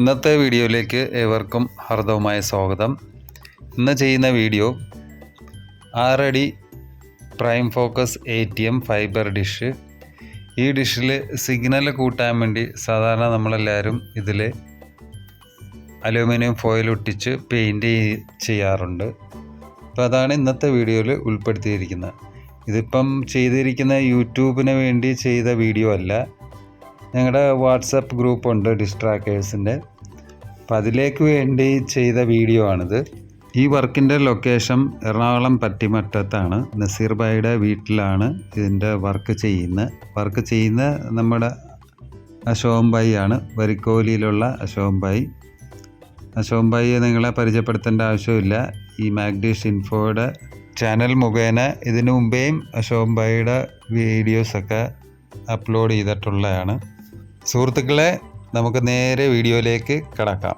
ഇന്നത്തെ വീഡിയോയിലേക്ക് ഏവർക്കും ഹർദവുമായ സ്വാഗതം. ഇന്ന് ചെയ്യുന്ന വീഡിയോ ആറടി prime focus A T M fibre dish. ഈ ഡിഷിൽ സിഗ്നൽ കൂട്ടാൻ വേണ്ടി സാധാരണ നമ്മളെല്ലാവരും ഇതിൽ അലൂമിനിയം ഫോയിൽ ഒട്ടിച്ച് പെയിന്റ് ചെയ്യാറുണ്ട്. അപ്പോൾ അതാണ് ഇന്നത്തെ വീഡിയോയിൽ ഉൾപ്പെടുത്തിയിരിക്കുന്നത്. ഇതിപ്പം ചെയ്തിരിക്കുന്ന യൂട്യൂബിന് വേണ്ടി ചെയ്ത വീഡിയോ അല്ല. ഞങ്ങളുടെ വാട്സപ്പ് ഗ്രൂപ്പുണ്ട് ഡിസ്ട്രാക്കേഴ്സിന്റെ. അപ്പം അതിലേക്ക് വേണ്ടി ചെയ്ത വീഡിയോ ആണിത്. ഈ വർക്കിന്റെ ലൊക്കേഷൻ എറണാകുളം പട്ടിമറ്റത്താണ്. നസീർ ഭായിയുടെ വീട്ടിലാണ് ഇതിന്റെ വർക്ക് ചെയ്യുന്നത് വർക്ക് ചെയ്യുന്ന നമ്മുടെ അശോകൻ ഭായി ആണ്. വരിക്കോലിയിലുള്ള അശോകൻ ഭായി. നിങ്ങളെ പരിചയപ്പെടുത്തേണ്ട ആവശ്യമില്ല. ഈ മാഗ്ഡീഷ് ഇൻഫോയുടെ ചാനൽ മുഖേന ഇതിനു മുമ്പേയും അശോകൻ ഭായിയുടെ വീഡിയോസൊക്കെ അപ്ലോഡ് ചെയ്തിട്ടുള്ളതാണ്. സുഹൃത്തുക്കളെ നമുക്ക് നേരെ വീഡിയോയിലേക്ക് കടക്കാം.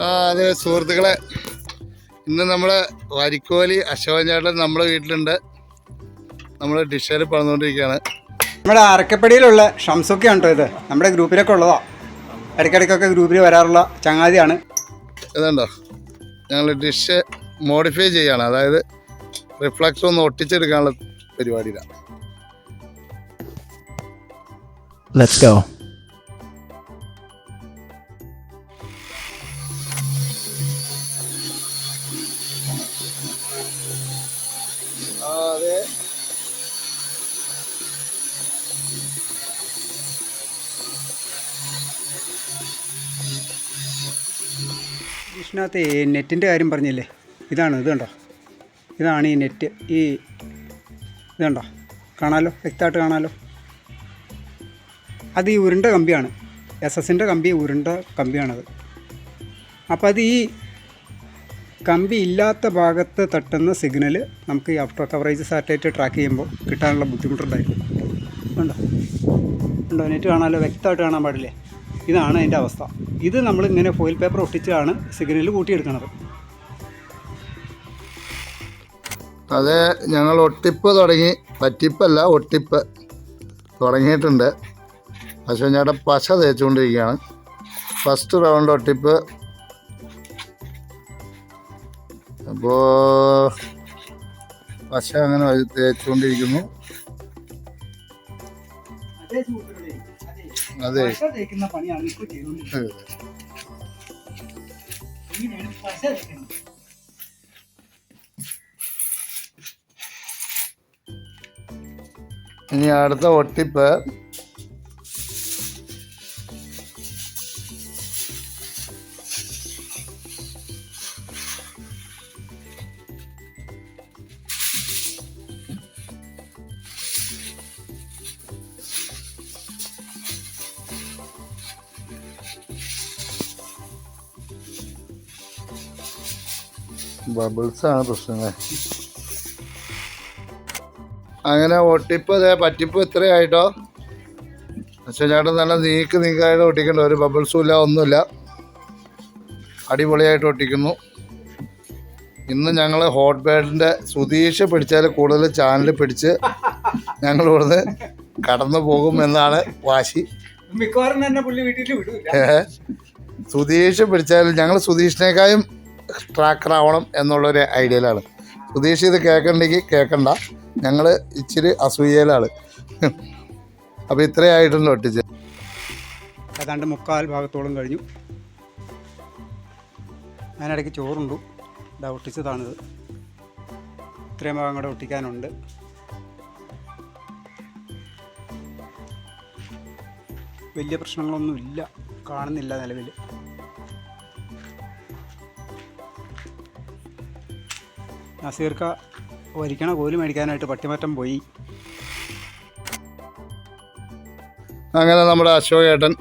ആ അതെ സുഹൃത്തുക്കളെ. ഇന്ന് നമ്മൾ വരിക്കോലി അശോകൻ ചേട്ടൻ നമ്മുടെ വീട്ടിലുണ്ട്. നമ്മൾ ഡിഷർ പറഞ്ഞുകൊണ്ടിരിക്കുകയാണ്. നമ്മുടെ അരക്കപ്പടിയിലുള്ള ഷംസൊക്കെ ഉണ്ടോ ഇത്. നമ്മുടെ ഗ്രൂപ്പിലൊക്കെ ഉള്ളതാ. ഇടയ്ക്കിടയ്ക്കൊക്കെ ഗ്രൂപ്പിൽ വരാറുള്ള ചങ്ങാതിയാണ്. ഇതുണ്ടോ? ഞങ്ങൾ ഡിഷ് മോഡിഫൈ ചെയ്യാണ്. അതായത് റിഫ്ലക്സ് ഒന്ന് ഒട്ടിച്ചെടുക്കാനുള്ള പരിപാടിയിലാണ്. Let's go. ഇതിനകത്ത് ഈ നെറ്റിന്റെ കാര്യം പറഞ്ഞില്ലേ? ഇതാണ് ഇത് കണ്ടോ? ഇതാണ് ഈ നെറ്റ് ഈ ഇത് കണ്ടോ? കാണാലോ? വ്യക്തമായിട്ട് കാണാലോ? അത് ഈ ഉരുണ്ട കമ്പിയാണ്. എസ് എസിന്റെ കമ്പി ഉരുണ്ട കമ്പിയാണത്. അപ്പോൾ അത് ഈ കമ്പി ഇല്ലാത്ത ഭാഗത്ത് തട്ടുന്ന സിഗ്നൽ നമുക്ക് ഈ ഔട്ടർ കവറേജ് സാറ്റലൈറ്റ് ട്രാക്ക് ചെയ്യുമ്പോൾ കിട്ടാനുള്ള ബുദ്ധിമുട്ടുണ്ടായിരുന്നു. ഉണ്ടോ ഉണ്ടോ നെറ്റ് കാണാമല്ലോ വ്യക്തമായിട്ട് കാണാൻ പാടില്ലേ? ഇതാണ് അതിന്റെ അവസ്ഥ. ഇത് നമ്മൾ ഇങ്ങനെ ഫോയിൽ പേപ്പർ ഒട്ടിച്ചാണ് സിഗ്നൽ കൂട്ടിയെടുക്കുന്നത്. അതെ ഞങ്ങൾ ഒട്ടിപ്പ് തുടങ്ങി. പറ്റിപ്പല്ല ഒട്ടിപ്പ് തുടങ്ങിയിട്ടുണ്ട്. ചേട്ടൻ പശ തേച്ചുകൊണ്ടിരിക്കുകയാണ്. First round ഒട്ടിപ്പ്. അപ്പോൾ പശ അങ്ങനെ തേച്ചുകൊണ്ടിരിക്കുന്നു. അതെ. ഇനി അടുത്ത ഒട്ടിപ്പ്. ബബിൾസ് ആണ് പ്രശ്നങ്ങൾ അങ്ങനെ ഒട്ടിപ്പ് അതേ പറ്റിപ്പ് ഇത്രയായിട്ടോ. പക്ഷേ ചേട്ടൻ നല്ല നീക്ക് നീക്കായിട്ട് ഒട്ടിക്കണ്ട. ഒരു ബബിൾസും ഇല്ല ഒന്നുമില്ല. അടിപൊളിയായിട്ട് ഒട്ടിക്കുന്നു. ഇന്ന് ഞങ്ങൾ ഹോട്ട് ബാഡിന്റെ സുതീഷ് പിടിച്ചാൽ കൂടുതൽ ചാനൽ പിടിച്ച് ഞങ്ങൾ ഇവിടുന്ന് കടന്നു പോകും എന്നാണ് വാശി. മിക്കവാറും തന്നെ പുള്ളി വീട്ടിൽ വിടൂല. ഏ? സുതീഷ് പിടിച്ചാൽ ഞങ്ങൾ സുതീഷിനേക്കാളും ട്രാക്കർ ആവണം എന്നുള്ളൊരു ഐഡിയയിലാണ്. സുതീഷ് ഇത് കേൾക്കണ്ടെങ്കിൽ കേൾക്കണ്ട. ഞങ്ങൾ ഇച്ചിരി അസൂയയിലാണ്. അപ്പോൾ ഇത്രയായിട്ടുണ്ട് ഒട്ടിച്ച്. ഏതാണ്ട് മുക്കാൽ ഭാഗത്തോളം കഴിഞ്ഞു. അതിനിടയ്ക്ക് ചോറുണ്ടു. ഇതാ ഒട്ടിച്ചതാണിത്. ഇത്രയും ഭാഗം കൂടെ ഒട്ടിക്കാനുണ്ട്. വലിയ പ്രശ്നങ്ങളൊന്നും ഇല്ല കാണുന്നില്ല നിലവിൽ നസീർക്ക വരിക്കണ കോൽ മേടിക്കാനായിട്ട് പട്ടിമറ്റം പോയി. അങ്ങനെ നമ്മുടെ അശോകേട്ടൻ ഏട്ടൻ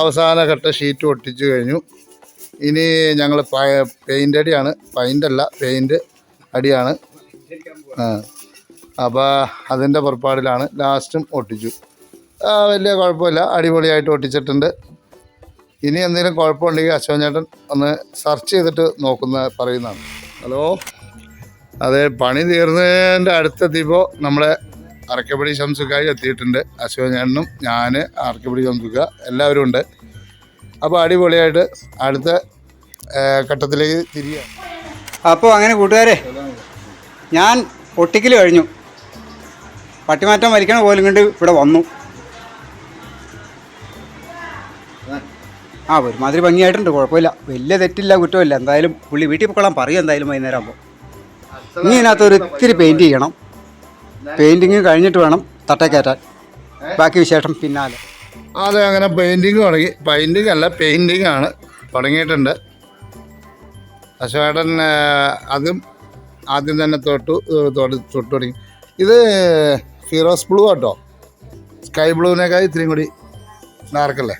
അവസാന ഘട്ട ഷീറ്റ് ഒട്ടിച്ചു കഴിഞ്ഞു. ഇനി ഞങ്ങൾ പെയിന്റ് അടിയാണ്. പെയിന്റ് അല്ല പെയിന്റ് അടിയാണ്. അപ്പോൾ അതിന്റെ പുറപ്പാടിലാണ് ലാസ്റ്റും ഒട്ടിച്ചു. വലിയ കുഴപ്പമില്ല. അടിപൊളിയായിട്ട് ഒട്ടിച്ചിട്ടുണ്ട്. ഇനി എന്തെങ്കിലും കുഴപ്പമുണ്ടെങ്കിൽ അശോകൻ ചേട്ടൻ ഒന്ന് സെർച്ച് ചെയ്തിട്ട് നോക്കുന്ന പറയുന്നതാണ്. ഹലോ? അതെ പണി തീർന്നതിന്റെ അടുത്തെത്തിയപ്പോൾ നമ്മുടെ അറക്കപ്പടി ശംസുക്കായി എത്തിയിട്ടുണ്ട്. അശോകനും ഞാൻ അറക്കപ്പടി ശംസുക്ക എല്ലാവരും ഉണ്ട്. അപ്പോൾ അടിപൊളിയായിട്ട് അടുത്ത ഘട്ടത്തിലേക്ക് തിരികെ അപ്പോൾ അങ്ങനെ കൂട്ടുകാരെ ഞാൻ ഒട്ടിക്കൽ കഴിഞ്ഞു. പട്ടിമാറ്റം വലിക്കണ പോലും കണ്ട് ഇവിടെ വന്നു. ആ ഒരുമാതിരി ഭംഗിയായിട്ടുണ്ട്. കുഴപ്പമില്ല. വലിയ തെറ്റില്ല കുറ്റമില്ല. എന്തായാലും പുള്ളി വീട്ടിൽ പോയിക്കൊള്ളാൻ പറയും എന്തായാലും വൈകുന്നേരം ആകുമ്പോൾ ഇനി ഇതിനകത്ത് ഒരു ഇത്തിരി പെയിന്റ് ചെയ്യണം. പെയിന്റിങ് കഴിഞ്ഞിട്ട് വേണം തട്ടേ കയറ്റാൻ. ബാക്കി വിശേഷം പിന്നാലെ. അതെ അങ്ങനെ പെയിന്റിങ് തുടങ്ങി. പെയിന്റിങ് അല്ല പെയിന്റിങ് ആണ് തുടങ്ങിയിട്ടുണ്ട്. അശോകേട്ടൻ അതും ആദ്യം തന്നെ തൊട്ട് തൊട്ട് തുടങ്ങി. ഇത് ഹീറോസ് ബ്ലൂ കേട്ടോ സ്കൈ ബ്ലൂവിനേക്കാൾ ഇത്രയും കൂടി ഡാർക്കല്ലേ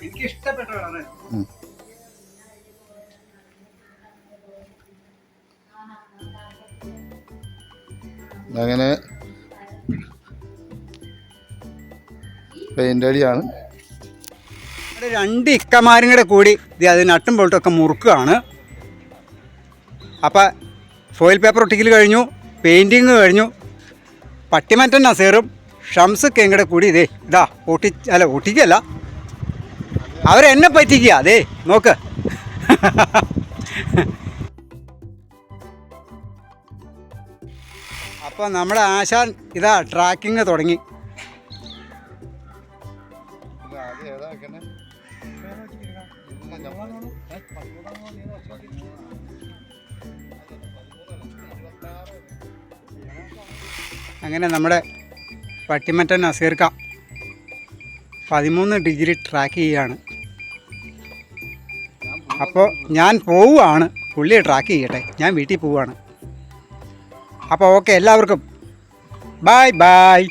അങ്ങനെ പെയിന്റ് അടിയാണ്. രണ്ട് ഇക്കമാരും കൂടെ കൂടി ഇത് അത് നട്ടും ബോൾട്ടൊക്കെ മുറുക്കുകയാണ്. അപ്പം ഫോയിൽ പേപ്പർ ഒട്ടിക്കൽ കഴിഞ്ഞു പെയിന്റിങ് കഴിഞ്ഞു. പട്ടിമറ്റൻ നസീറും ഷംസ് കേങ്ങടെ കൂടി ഇതേ ഇതാ ഒട്ടി അല്ല ഒട്ടിക്കല്ല. അവരെന്നെ പറ്റിക്കുക. അതേ നോക്ക്. അപ്പോൾ നമ്മുടെ ആശാൻ ഇതാ ട്രാക്കിങ് തുടങ്ങി. അങ്ങനെ നമ്മുടെ പട്ടിമറ്റൻ അസീർക്ക പതിമൂന്ന് ഡിഗ്രി ട്രാക്ക് ചെയ്യുകയാണ്. അപ്പോൾ ഞാൻ പോവുകയാണ് പുള്ളിയെ ട്രാക്ക് ചെയ്യട്ടെ. ഞാൻ വീട്ടിൽ പോവുകയാണ് അപ്പോൾ ഓക്കെ എല്ലാവർക്കും. Bye bye